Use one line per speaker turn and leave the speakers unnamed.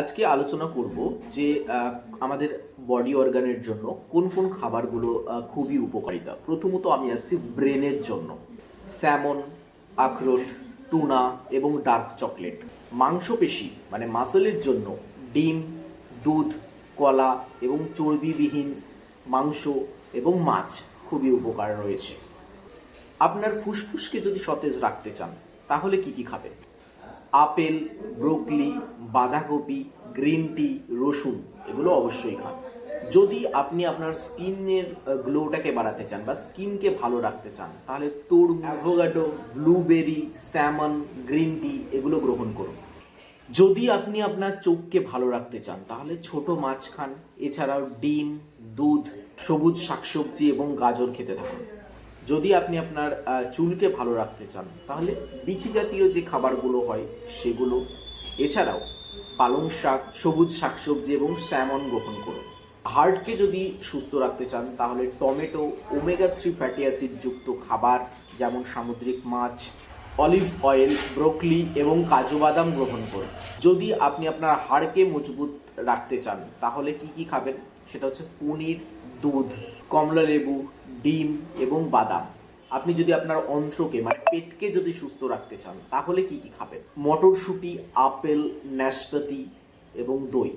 আজকে আলোচনা করব যে আমাদের বডি অর্গানের জন্য কোন কোন খাবারগুলো খুবই উপকারিতা। প্রথমত আমি আসছি ব্রেনের জন্য। স্যামন আখরোট টুনা এবং ডার্ক চকলেট মাংসপেশি মানে মাসেলের জন্য ডিম, দুধ, কলা এবং চর্বিবিহীন মাংস এবং মাছ খুবই উপকার রয়েছে। আপনার ফুসফুসকে যদি সতেজ রাখতে চান, তাহলে কি কি খাবেন? আপেল, ব্রোকলি বাঁধাকপি গ্রিন টি রসুন এগুলো অবশ্যই খান। যদি আপনি আপনার স্কিনের গ্লোটাকে বাড়াতে চান বা স্কিনকে ভালো রাখতে চান তাহলে তরমুজ avocado blueberry salmon green tea এগুলো গ্রহণ করুন। যদি আপনি আপনার চোখকে ভালো রাখতে চান তাহলে ছোট মাছ খান এছাড়াও ডিম দুধ সবুজ শাকসবজি এবং গাজর খেতে থাকুন। যদি আপনি আপনার চুলকে ভালো রাখতে চান তাহলে বিচি জাতীয় যে খাবারগুলো হয় সেগুলো। এছাড়াও পালং শাক, সবুজ শাকসবজি এবং স্যামন গ্রহণ করুন। হার্টকে যদি সুস্থ রাখতে চান, তাহলে tomato, omega three fatty acid যুক্ত খাবার যেমন সামুদ্রিক মাছ, অলিভ অয়েল, ব্রোকলি এবং কাজু বাদাম গ্রহণ করুন। যদি আপনি আপনার হাড়কে মজবুত রাখতে চান, তাহলে কি কি খাবেন? সেটা হচ্ছে পনির, দুধ কমলা লেবু ডিম এবং বাদাম। আপনি যদি আপনার অন্ত্রকে মানে পেটকে যদি সুস্থ রাখতে চান, তাহলে কি কি খাবেন? মটরশুঁটি, আপেল, নাশপাতি এবং দই।